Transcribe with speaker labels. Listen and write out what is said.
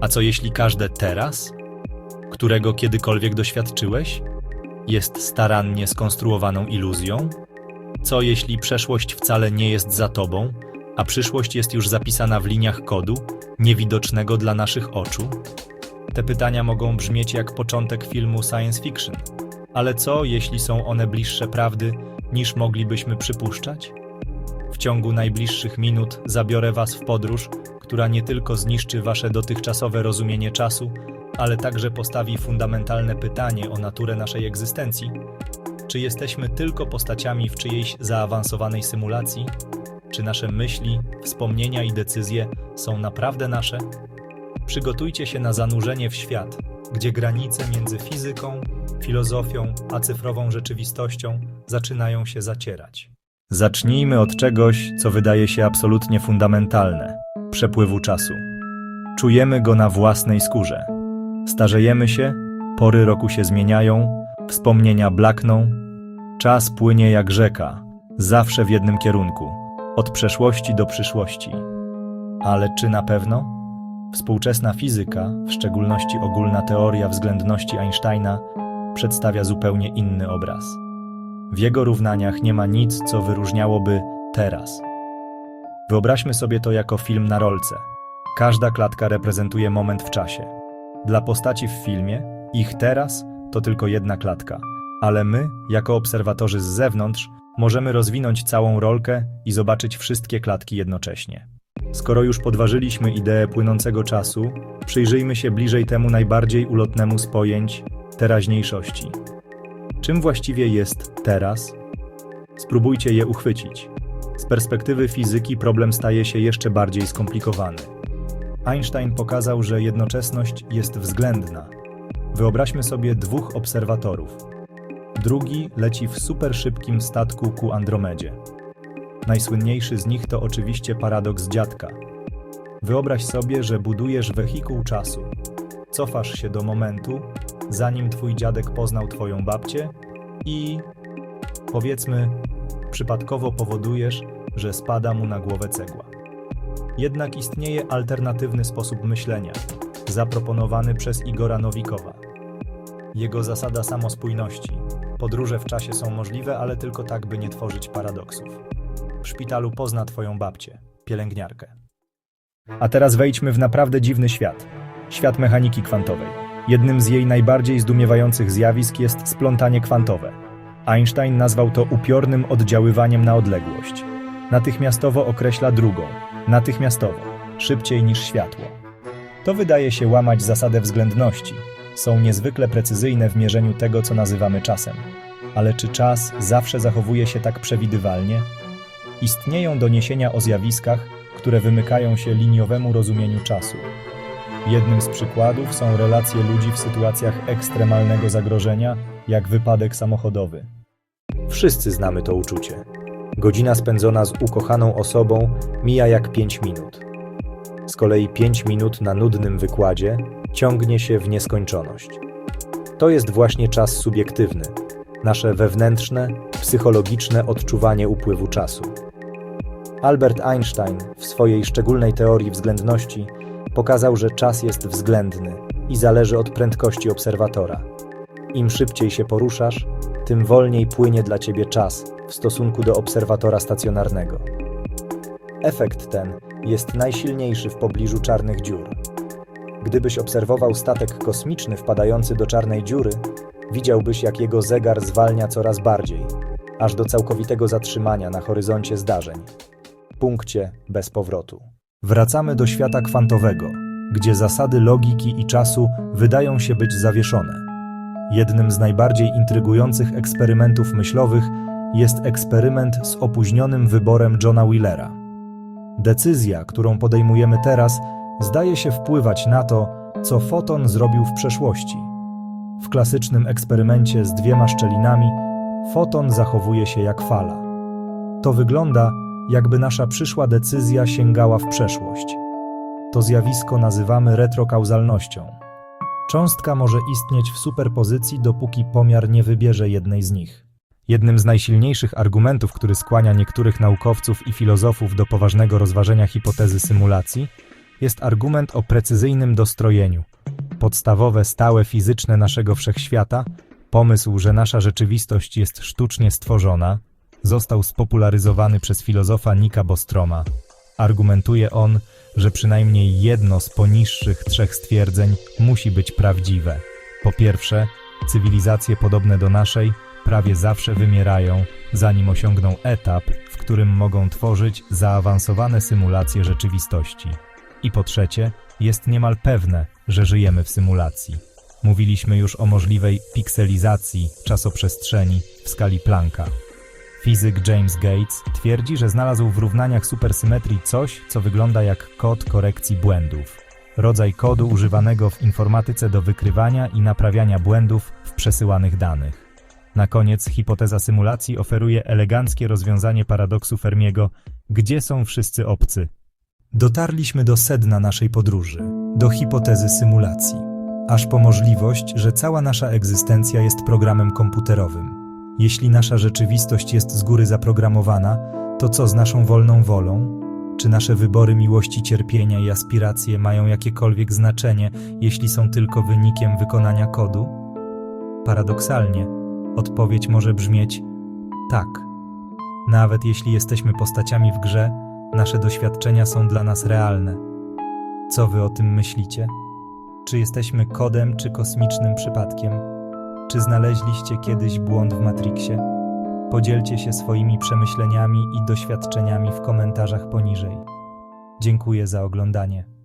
Speaker 1: A co jeśli każde teraz, którego kiedykolwiek doświadczyłeś, jest starannie skonstruowaną iluzją? Co jeśli przeszłość wcale nie jest za tobą, a przyszłość jest już zapisana w liniach kodu, niewidocznego dla naszych oczu? Te pytania mogą brzmieć jak początek filmu science fiction, ale co jeśli są one bliższe prawdy niż moglibyśmy przypuszczać? W ciągu najbliższych minut zabiorę Was w podróż, która nie tylko zniszczy Wasze dotychczasowe rozumienie czasu, ale także postawi fundamentalne pytanie o naturę naszej egzystencji. Czy jesteśmy tylko postaciami w czyjejś zaawansowanej symulacji? Czy nasze myśli, wspomnienia i decyzje są naprawdę nasze? Przygotujcie się na zanurzenie w świat, gdzie granice między fizyką, filozofią a cyfrową rzeczywistością zaczynają się zacierać. Zacznijmy od czegoś, co wydaje się absolutnie fundamentalne przepływu czasu. Czujemy go na własnej skórze. Starzejemy się, pory roku się zmieniają, wspomnienia blakną, czas płynie jak rzeka, zawsze w jednym kierunku, od przeszłości do przyszłości. Ale czy na pewno? Współczesna fizyka, w szczególności ogólna teoria względności Einsteina, przedstawia zupełnie inny obraz. W jego równaniach nie ma nic, co wyróżniałoby teraz. Wyobraźmy sobie to jako film na rolce. Każda klatka reprezentuje moment w czasie. Dla postaci w filmie, ich teraz to tylko jedna klatka, ale my, jako obserwatorzy z zewnątrz, możemy rozwinąć całą rolkę i zobaczyć wszystkie klatki jednocześnie. Skoro już podważyliśmy ideę płynącego czasu, przyjrzyjmy się bliżej temu najbardziej ulotnemu z pojęć teraźniejszości. Czym właściwie jest teraz? Spróbujcie je uchwycić. Perspektywy fizyki problem staje się jeszcze bardziej skomplikowany. Einstein pokazał, że jednoczesność jest względna. Wyobraźmy sobie dwóch obserwatorów. Drugi leci w superszybkim statku ku Andromedzie. Najsłynniejszy z nich to oczywiście paradoks dziadka. Wyobraź sobie, że budujesz wehikuł czasu. Cofasz się do momentu, zanim twój dziadek poznał twoją babcię i powiedzmy, przypadkowo powodujesz, że spada mu na głowę cegła. Jednak istnieje alternatywny sposób myślenia, zaproponowany przez Igora Nowikowa. Jego zasada samospójności. Podróże w czasie są możliwe, ale tylko tak, by nie tworzyć paradoksów. W szpitalu pozna twoją babcię, pielęgniarkę. A teraz wejdźmy w naprawdę dziwny świat. Świat mechaniki kwantowej. Jednym z jej najbardziej zdumiewających zjawisk jest splątanie kwantowe. Einstein nazwał to upiornym oddziaływaniem na odległość. Natychmiastowo określa drugą, natychmiastowo, szybciej niż światło. To wydaje się łamać zasadę względności. Są niezwykle precyzyjne w mierzeniu tego, co nazywamy czasem. Ale czy czas zawsze zachowuje się tak przewidywalnie? Istnieją doniesienia o zjawiskach, które wymykają się liniowemu rozumieniu czasu. Jednym z przykładów są relacje ludzi w sytuacjach ekstremalnego zagrożenia, jak wypadek samochodowy. Wszyscy znamy to uczucie. Godzina spędzona z ukochaną osobą mija jak 5 minut. Z kolei 5 minut na nudnym wykładzie ciągnie się w nieskończoność. To jest właśnie czas subiektywny, nasze wewnętrzne, psychologiczne odczuwanie upływu czasu. Albert Einstein w swojej szczególnej teorii względności pokazał, że czas jest względny i zależy od prędkości obserwatora. Im szybciej się poruszasz, tym wolniej płynie dla ciebie czas w stosunku do obserwatora stacjonarnego. Efekt ten jest najsilniejszy w pobliżu czarnych dziur. Gdybyś obserwował statek kosmiczny wpadający do czarnej dziury, widziałbyś, jak jego zegar zwalnia coraz bardziej, aż do całkowitego zatrzymania na horyzoncie zdarzeń. Punkcie bez powrotu. Wracamy do świata kwantowego, gdzie zasady logiki i czasu wydają się być zawieszone. Jednym z najbardziej intrygujących eksperymentów myślowych jest eksperyment z opóźnionym wyborem Johna Wheelera. Decyzja, którą podejmujemy teraz, zdaje się wpływać na to, co foton zrobił w przeszłości. W klasycznym eksperymencie z dwiema szczelinami foton zachowuje się jak fala. To wygląda, jakby nasza przyszła decyzja sięgała w przeszłość. To zjawisko nazywamy retrokauzalnością. Cząstka może istnieć w superpozycji, dopóki pomiar nie wybierze jednej z nich. Jednym z najsilniejszych argumentów, który skłania niektórych naukowców i filozofów do poważnego rozważenia hipotezy symulacji, jest argument o precyzyjnym dostrojeniu. Podstawowe, stałe fizyczne naszego wszechświata, pomysł, że nasza rzeczywistość jest sztucznie stworzona, został spopularyzowany przez filozofa Nika Bostroma. Argumentuje on, że przynajmniej jedno z poniższych trzech stwierdzeń musi być prawdziwe. Po pierwsze, cywilizacje podobne do naszej prawie zawsze wymierają, zanim osiągną etap, w którym mogą tworzyć zaawansowane symulacje rzeczywistości. I po trzecie, jest niemal pewne, że żyjemy w symulacji. Mówiliśmy już o możliwej pikselizacji czasoprzestrzeni w skali Plancka. Fizyk James Gates twierdzi, że znalazł w równaniach supersymetrii coś, co wygląda jak kod korekcji błędów. Rodzaj kodu używanego w informatyce do wykrywania i naprawiania błędów w przesyłanych danych. Na koniec hipoteza symulacji oferuje eleganckie rozwiązanie paradoksu Fermiego, gdzie są wszyscy obcy. Dotarliśmy do sedna naszej podróży, do hipotezy symulacji, aż po możliwość, że cała nasza egzystencja jest programem komputerowym. Jeśli nasza rzeczywistość jest z góry zaprogramowana, to co z naszą wolną wolą? Czy nasze wybory miłości, cierpienia i aspiracje mają jakiekolwiek znaczenie, jeśli są tylko wynikiem wykonania kodu? Paradoksalnie, odpowiedź może brzmieć tak. Nawet jeśli jesteśmy postaciami w grze, nasze doświadczenia są dla nas realne. Co wy o tym myślicie? Czy jesteśmy kodem czy kosmicznym przypadkiem? Czy znaleźliście kiedyś błąd w Matrixie? Podzielcie się swoimi przemyśleniami i doświadczeniami w komentarzach poniżej. Dziękuję za oglądanie.